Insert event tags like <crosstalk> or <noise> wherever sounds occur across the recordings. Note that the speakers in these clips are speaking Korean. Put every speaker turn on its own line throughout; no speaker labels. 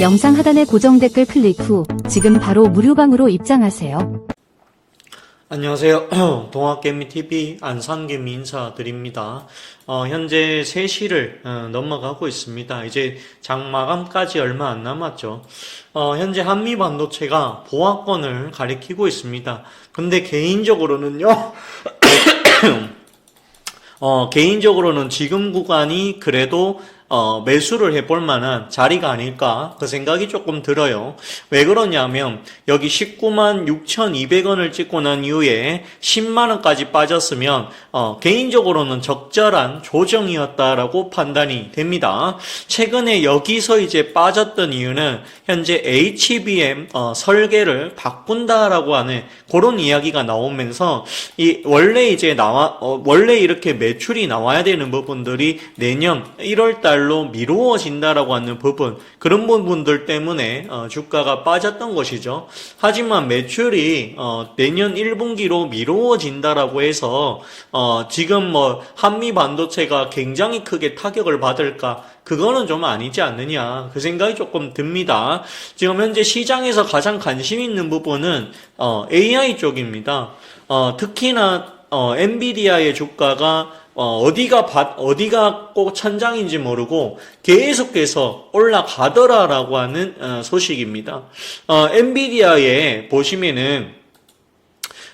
영상 하단의 고정 댓글 클릭 후 지금 바로 무료방으로 입장하세요.
안녕하세요. <clears throat> 동학개미TV 안산개미 인사드립니다. 어, 현재 3시를 어, 넘어가고 있습니다. 이제 장 마감까지 얼마 안 남았죠. 어, 현재 한미 반도체가 보합권을 가리키고 있습니다. 근데 개인적으로는요, <clears throat> 어, 개인적으로는 지금 구간이 그래도 어, 매수를 해볼 만한 자리가 아닐까 그 생각이 조금 들어요. 왜 그러냐면 여기 19만 6,200원을 찍고 난 이후에 10만 원까지 빠졌으면 어, 개인적으로는 적절한 조정이었다라고 판단이 됩니다. 최근에 여기서 이제 빠졌던 이유는 현재 HBM 어, 설계를 바꾼다라고 하는 그런 이야기가 나오면서 이 원래 이제 나와 어, 원래 이렇게 매출이 나와야 되는 부분들이 내년 1월 달로 미루어진다라고 하는 부분 그런 부분들 때문에 어, 주가가 빠졌던 것이죠. 하지만 매출이 어, 내년 1분기로 미루어진다라고 해서 어, 지금 뭐 한미 반도체가 굉장히 크게 타격을 받을까 그거는 좀 아니지 않느냐 그 생각이 조금 듭니다. 지금 현재 시장에서 가장 관심 있는 부분은 어, AI 쪽입니다. 어, 특히나 어, 엔비디아의 주가가 어, 어디가 바, 어디가 꼭 천장인지 모르고 계속해서 올라가더라라고 하는 어, 소식입니다. 어, 엔비디아에 보시면은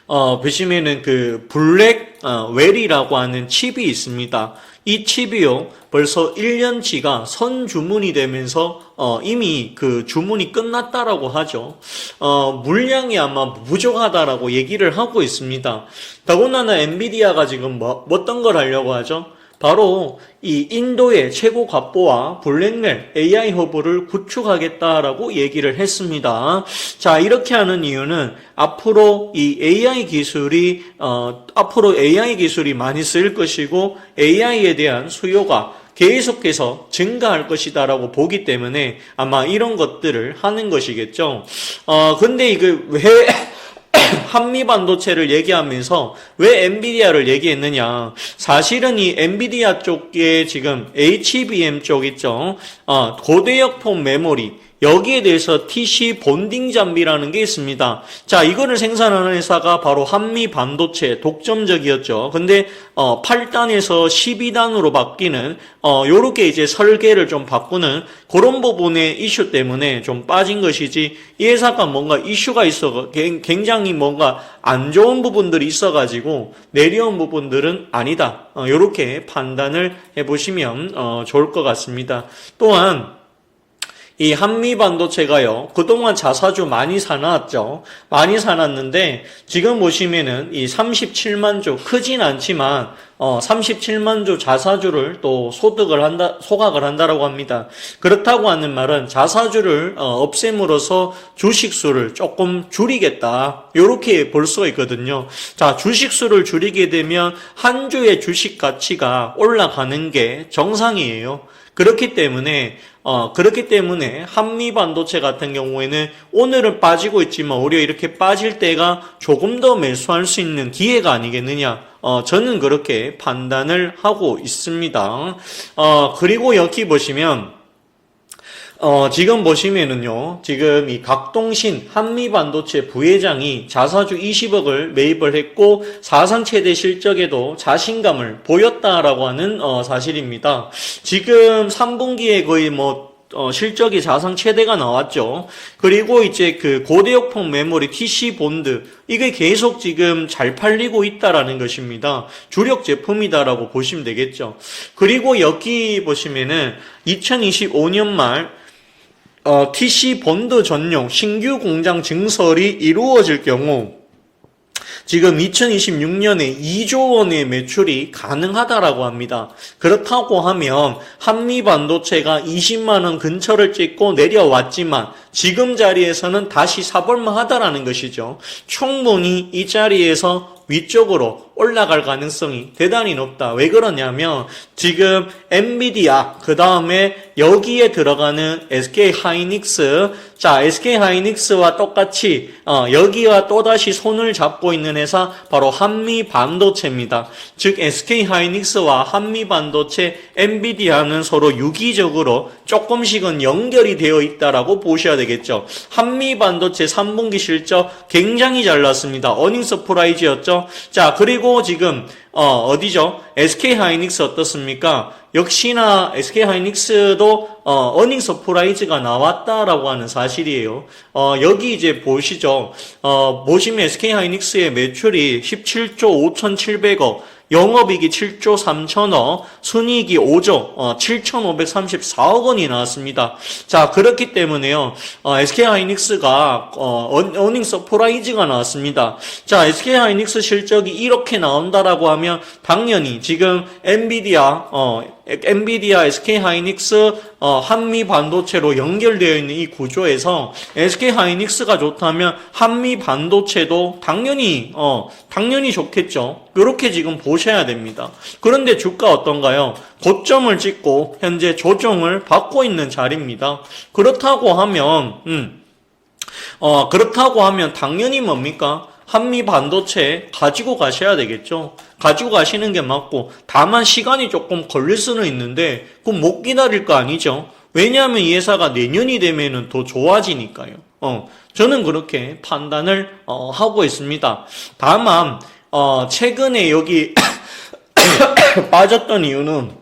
어, 보시면은 그 블랙 어, 웰이라고 하는 칩이 있습니다. 이 칩이요 벌써 1년치가 선 주문이 되면서 어, 이미 그 주문이 끝났다라고 하죠. 어, 물량이 아마 부족하다라고 얘기를 하고 있습니다. 더군다나 엔비디아가 지금 뭐 어떤 걸 하려고 하죠? 바로 이 인도의 최고 갑보와 블랙멜 AI 허브를 구축하겠다라고 얘기를 했습니다. 자, 이렇게 하는 이유는 앞으로 이 AI 기술이 어, 앞으로 AI 기술이 많이 쓰일 것이고 AI에 대한 수요가 계속해서 증가할 것이다라고 보기 때문에 아마 이런 것들을 하는 것이겠죠. 어, 근데 이게 왜 <coughs> 한미 반도체를 얘기하면서 왜 엔비디아를 얘기했느냐? 사실은 이 엔비디아 쪽에 지금 HBM 쪽 있죠. 어, 고대역폭 메모리 여기에 대해서 TC 본딩 장비라는 게 있습니다. 자, 이거를 생산하는 회사가 바로 한미 반도체 독점적이었죠. 근데 어, 8단에서 12단으로 바뀌는 어, 요렇게 이제 설계를 좀 바꾸는 그런 부분의 이슈 때문에 좀 빠진 것이지 이 회사가 뭔가 이슈가 있어 굉장히 뭔가 안 좋은 부분들이 있어 가지고 내려온 부분들은 아니다. 어, 요렇게 판단을 해 보시면 어, 좋을 것 같습니다. 또한 이 한미 반도체가요, 그동안 자사주 많이 사놨죠. 많이 사놨는데, 지금 보시면은 이 37만 주, 크진 않지만, 어, 37만 주 자사주를 또 소득을 한다, 소각을 한다라고 합니다. 그렇다고 하는 말은 자사주를 어, 없앰으로써 주식수를 조금 줄이겠다. 요렇게 볼 수가 있거든요. 자, 주식수를 줄이게 되면 한 주의 주식 가치가 올라가는 게 정상이에요. 그렇기 때문에 어, 그렇기 때문에 한미 반도체 같은 경우에는 오늘은 빠지고 있지만 오히려 이렇게 빠질 때가 조금 더 매수할 수 있는 기회가 아니겠느냐. 어, 저는 그렇게 판단을 하고 있습니다. 어, 그리고 여기 보시면 어, 지금 보시면은요, 지금 이 각동신 한미반도체 부회장이 자사주 20억을 매입을 했고, 사상 최대 실적에도 자신감을 보였다라고 하는, 어, 사실입니다. 지금 3분기에 거의 뭐, 어, 실적이 자상 최대가 나왔죠. 그리고 이제 그 고대역폭 메모리 TC 본드 이게 계속 지금 잘 팔리고 있다라는 것입니다. 주력 제품이다라고 보시면 되겠죠. 그리고 여기 보시면은 2025년 말 어, TC 본드 전용 신규 공장 증설이 이루어질 경우 지금 2026년에 2조 원의 매출이 가능하다라고 합니다. 그렇다고 하면 한미 반도체가 20만 원 근처를 찍고 내려왔지만 지금 자리에서는 다시 사볼만 하다라는 것이죠. 충분히 이 자리에서 위쪽으로 올라갈 가능성이 대단히 높다. 왜 그러냐면 지금 엔비디아 그 다음에 여기에 들어가는 SK 하이닉스 자 SK 하이닉스와 똑같이 어, 여기와 또 다시 손을 잡고 있는 회사 바로 한미 반도체입니다. 즉 SK 하이닉스와 한미 반도체 엔비디아는 서로 유기적으로 조금씩은 연결이 되어 있다라고 보셔야 되겠죠. 한미 반도체 3분기 실적 굉장히 잘 났습니다. 어닝 서프라이즈였죠. 자 그리고 지금 어, 어디죠? SK 하이닉스 어떻습니까? 역시나 SK 하이닉스도 어, 어닝 서프라이즈가 나왔다라고 하는 사실이에요. 어, 여기 이제 보시죠. 어, 보시면 SK 하이닉스의 매출이 17조 5,700억, 영업이익이 7조 3천억, 순이익이 5조 어, 7,534억 원이 나왔습니다. 자 그렇기 때문에요. 어, SK 하이닉스가 어, 어, 어닝 서프라이즈가 나왔습니다. 자 SK 하이닉스 실적이 이렇게 나온다라고 하면 당연히 지금 엔비디아 어, 엔비디아, SK 하이닉스, 어, 한미 반도체로 연결되어 있는 이 구조에서 SK 하이닉스가 좋다면 한미 반도체도 당연히 어, 당연히 좋겠죠. 이렇게 지금 보 셔야 됩니다. 그런데 주가 어떤가요? 고점을 찍고 현재 조정을 받고 있는 자리입니다. 그렇다고 하면 음, 어, 그렇다고 하면 당연히 뭡니까? 한미 반도체 가지고 가셔야 되겠죠. 가지고 가시는 게 맞고, 다만 시간이 조금 걸릴 수는 있는데, 그럼 못 기다릴 거 아니죠. 왜냐하면 이 회사가 내년이 되면은 더 좋아지니까요. 어, 저는 그렇게 판단을 어, 하고 있습니다. 다만 어, 최근에 여기 <coughs> 빠졌던 이유는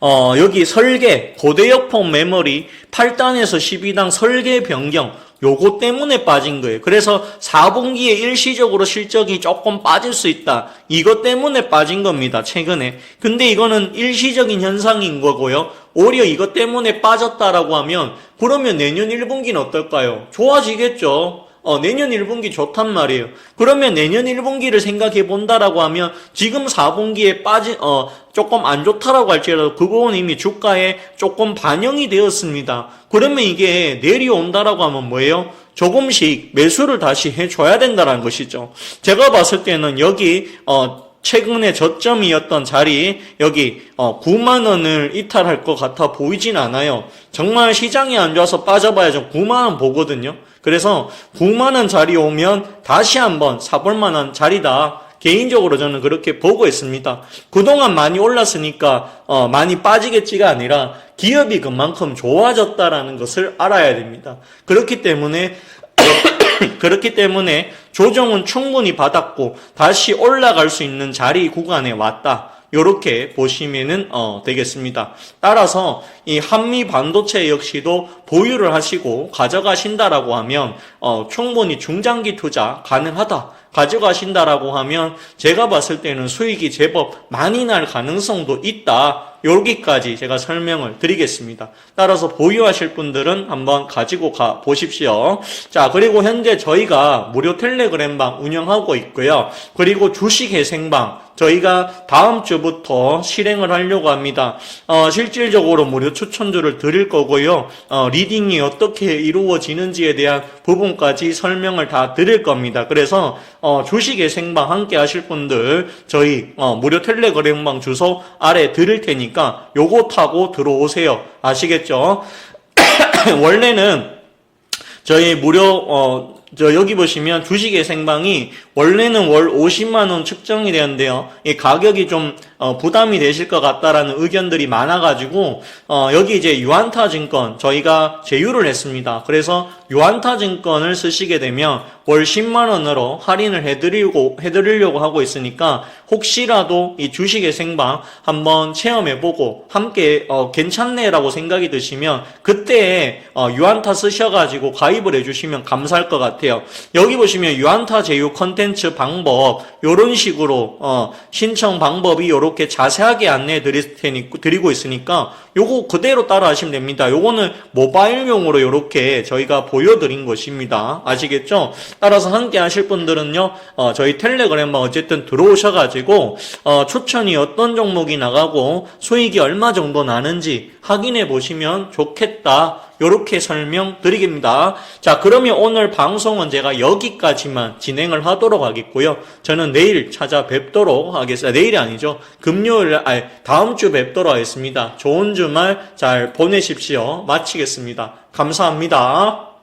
어, 여기 설계, 고대역폭 메모리 8단에서 12단 설계 변경, 요거 때문에 빠진 거예요. 그래서 4분기에 일시적으로 실적이 조금 빠질 수 있다. 이것 때문에 빠진 겁니다. 최근에. 근데 이거는 일시적인 현상인 거고요. 오히려 이것 때문에 빠졌다라고 하면 그러면 내년 1분기는 어떨까요? 좋아지겠죠. 어, 내년 1분기 좋단 말이에요. 그러면 내년 1분기를 생각해 본다라고 하면 지금 4분기에 빠진, 어, 조금 안 좋다라고 할지라도 그 부분은 이미 주가에 조금 반영이 되었습니다. 그러면 이게 내려온다라고 하면 뭐예요? 조금씩 매수를 다시 해줘야 된다는 것이죠. 제가 봤을 때는 여기, 어, 최근에 저점이었던 자리 여기 어, 9만 원을 이탈할 것 같아 보이진 않아요. 정말 시장이 안 좋아서 빠져봐야 좀 9만 원 보거든요. 그래서 9만 원 자리 오면 다시 한번 사볼 만한 자리다. 개인적으로 저는 그렇게 보고 있습니다. 그동안 많이 올랐으니까 어, 많이 빠지겠지가 아니라 기업이 그만큼 좋아졌다라는 것을 알아야 됩니다. 그렇기 때문에 <coughs> 그렇기 때문에 조정은 충분히 받았고 다시 올라갈 수 있는 자리 구간에 왔다. 요렇게 보시면은 어, 되겠습니다. 따라서 이 한미 반도체 역시도 보유를 하시고 가져가신다라고 하면 어, 충분히 중장기 투자 가능하다. 가져가신다라고 하면 제가 봤을 때는 수익이 제법 많이 날 가능성도 있다. 여기까지 제가 설명을 드리겠습니다. 따라서 보유하실 분들은 한번 가지고 가 보십시오. 자, 그리고 현재 저희가 무료 텔레그램방 운영하고 있고요. 그리고 주식 회생방 저희가 다음 주부터 실행을 하려고 합니다. 어, 실질적으로 무료 추천주를 드릴 거고요. 어, 리딩이 어떻게 이루어지는지에 대한 부분까지 설명을 다 드릴 겁니다. 그래서 어, 주식의 생방 함께 하실 분들 저희 어, 무료 텔레그램방 주소 아래 드릴 테니까 요거 타고 들어오세요. 아시겠죠? <coughs> 원래는 저희 무료 어, 저 여기 보시면 주식의 생방이 원래는 월 50만 원 측정이 되는데요. 이 가격이 좀 어, 부담이 되실 것 같다라는 의견들이 많아가지고 어, 여기 이제 유한타 증권 저희가 제휴를 했습니다. 그래서 유한타 증권을 쓰시게 되면 월 10만 원으로 할인을 해드리고 해드리려고 하고 있으니까 혹시라도 이 주식의 생방 한번 체험해보고 함께 어, 괜찮네라고 생각이 드시면 그때 어, 유한타 쓰셔가지고 가입을 해주시면 감사할 것 같아요. 여기 보시면 유한타 제휴 컨텐츠 방법 요런 식으로 어, 신청 방법이 요렇게 자세하게 안내해 드릴 테니 드리고 있으니까 요거 그대로 따라 하시면 됩니다. 요거는 모바일용으로 요렇게 저희가 보여드린 것입니다. 아시겠죠? 따라서 함께 하실 분들은요, 어, 저희 텔레그램만 어쨌든 들어오셔가지고, 어, 추천이 어떤 종목이 나가고, 수익이 얼마 정도 나는지 확인해 보시면 좋겠다. 요렇게 설명드리겠습니다. 자, 그러면 오늘 방송은 제가 여기까지만 진행을 하도록 하겠고요. 저는 내일 찾아뵙도록 하겠습니다. 내일이 아니죠. 금요일, 아니, 다음 주 뵙도록 하겠습니다. 좋은 주말 잘 보내십시오. 마치겠습니다. 감사합니다.